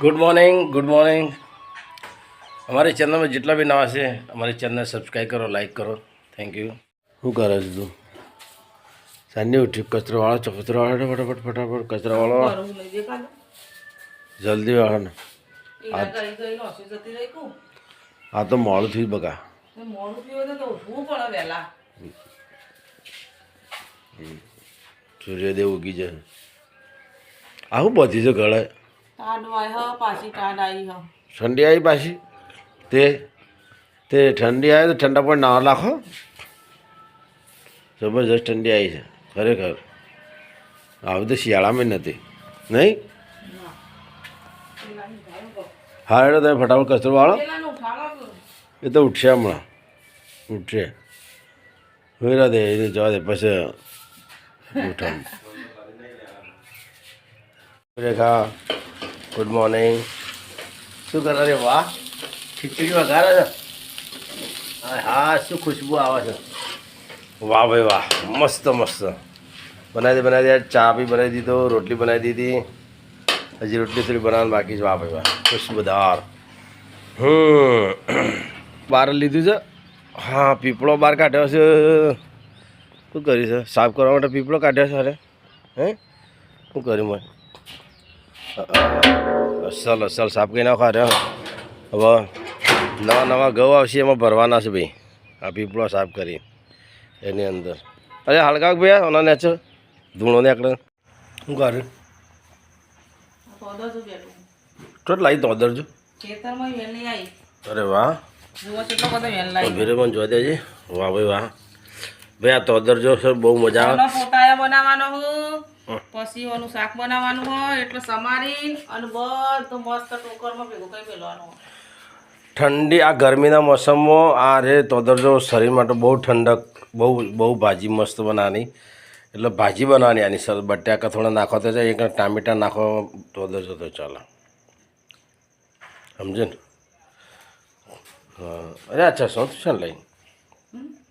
Good morning good morning અમારી ચેનલમાં જેટલા બી નવા છે અમારી ચેનલને સબસ્ક્રાઈબ કરો લાઈક કરો. થેન્ક યુ શું કરે છે તું? સાંજે ઉઠી કચરાવાળો છો કચરો ફટાફટ ફટાફટ કચરાવાળો. જલ્દી વાળો ને. એના ઘરે ગઈને ઓફિસ જતી રહી કું. આ તો મોડું થયું વહેલા. સૂર્યદેવ ઉગી જાય આવું બધી છે ગળે ઠંડી આવી પાછી. તે તે ઠંડી આવે તો ઠંડા પણ ના નાખો જબરજસ્ત ઠંડી આવી છે. ખરેખર. આવી તો શિયાળામાં નથી. નહીં? હા એટલે તમે ફટાફટ કચરો વાળો. એ તો ઉઠશે હમણાં. ઉઠશે. હોઈરા દે એને જવા દે પછી ઉઠાવ રેખા ગુડ મોર્નિંગ શું કરે રે વાહ? ખીચડી વઘારે છે? હા શું ખુશ્બુ આવે છે? વાહ ભાઈ વાહ, મસ્ત મસ્ત. બનાવી દે બનાવી દે. ચા બી બનાવી દીધો રોટલી બનાવી દીધી. હજી રોટલી થોડી બનાવવાની બાકી છે. વાહ ભાઈ વાહ, ખુશ્બુદાર. હમ બહાર લીધું છે? હા, પીપળો બહાર કાઢ્યો છે. શું કર્યું છે? સાફ કરવા માટે પીપળો કાઢ્યો છે, અરે? હે? શું કર્યું મેં અસલ અસલ સાફ કરી નાખો અરે હવે નવા નવા ઘઉં આવશે એમાં ભરવાના છે ભાઈ. આ પીપળો સાફ કરી એની અંદર. અરે હળગાવ ભાઈ ઓના છો ધૂણો નીકળે. શું કરે? ચોટ તો. લાવી તો દરજો ખેતરમાં અરે વાહ. ભીરે મને જોઈ દેજે. વાહ ભાઈ વાહ. ભાઈ આ તોદર જો સર બહુ મજા આવે. એનો બનાવવાનો હું? પછી ઓનું શાક બનાવવાનું હોય એટલે સમારી અને બધું મસ્ત ટોકરમાં ભેગું કરી મેળવાનું. ઠંડી આ ગરમીના મોસમમાં આ રે તોદર જો શરીર માટે બહુ ઠંડક બહુ બહુ ભાજી મસ્ત બનાવવાની. એટલે ભાજી બનાવવાની આની સર બટાકા થોડા નાખો તો જાય એક ટામેટા નાખો તોદરજો તો ચાલો. સમજે ને? અરે અચ્છા શું છે ને લઈ?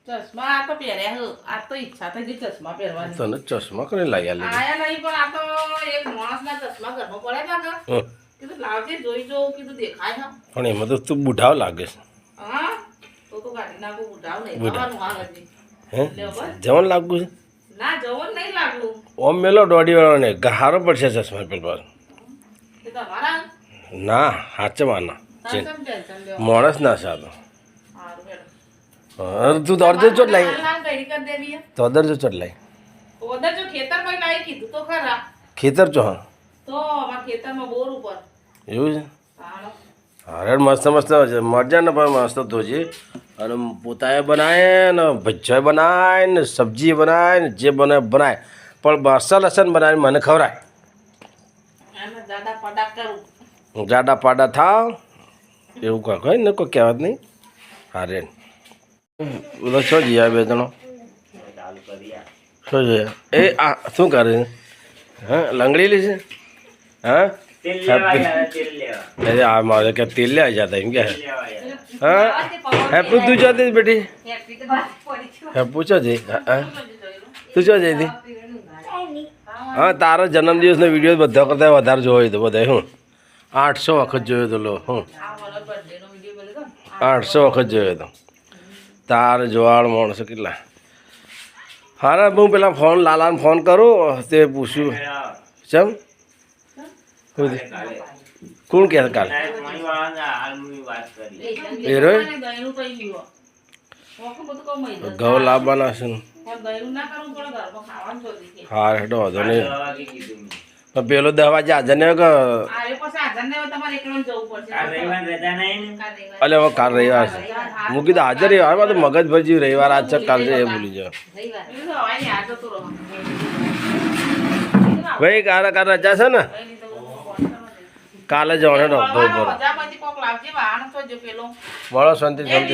ચશ્મા આ તો પહેર્યા હું. આ તો ઈચ્છા થઈ ગઈ ચશ્મા પહેરવાની. તને ચશ્મા કરે લાગ્યા લે? આયા નહીં પણ આ તો એક માણસના ચશ્મા ઘરમાં પડ્યા હતા કીધું લાવજે જોઈ જોઉં કીધું દેખાય પણ એમાં તો તું બુઢાવ લાગે છે. હા? તો તો કાઢી નાખું ઉઠાવ નહીં. ઉઠાવ. થવાનું હજી. હે? લે બસ. છે? ના જવું નહીં લાગલું ઓમ મેલો દોડી વાળો હારો પડશે ચશ્મા પેલા ના હાચવાના. તાર કેમ ટેન્શન લેવા માણસ ના હેડો. લાલ કરી કરી દેવી હે. તો દરજો ચોટ લાવી ઓદર જો ખેતરમાં લાવી કીધું તો ખરા. ખેતર ચો હા. તો અમારા ખેતરમાં બોર ઉપર. એવું છે? હાલો. અરે મસ્ત મસ્ત મરજા ને પણ મસ્ત ધોજી અને પોતાએ બનાવે ને ભજ્જા બનાય ને સબ્જી બનાય ને જે બને બનાવે પણ મસાલા લસણ બનાવીને મને કરું. જાડા પાડા થાવ. એવું કાંઈ ને કોઈ કહેવત નહીં. હા બોલો શું જઈએ બે જણો શું જોઈએ એ આ શું કરે? હા લંગડેલી છે? હા? અરે આ મારે કે તેલ લેવા જતા એમ કે. હા? હેપુ તું હતી બેટી. હેપુ જઈ હા તું જઈ હતી હા તારો જન્મદિવસનો વીડિયો બધા કરતા વધારે જોયો હતો બધા હું આઠસો વખત જોયો હતો લો હું. આઠસો વખત જોયો હતો તાર જોવાળ માણસો કેટલા? હારા હું પેલા ફોન લાલાને ફોન કરું તે પૂછ્યું. ચમ? કોણ કે કાલે? એ. ઘઉં લાવવાના છે. હા હેડો વાંધો નહીં. પેલો દવા નહીં કે. અલે હવે કાલ રવિવાર છે. હું કીધું હાજર રવિવારમાં તો મગજ ભરજી રવિવાર આજ છે કાલ છે એ ભૂલી જાઓ. ભાઈ કાલે કાલે રજા છે ને. કાલે જવાનું ડોક્ટર પેલો. મળો શાંતિ શાંતિ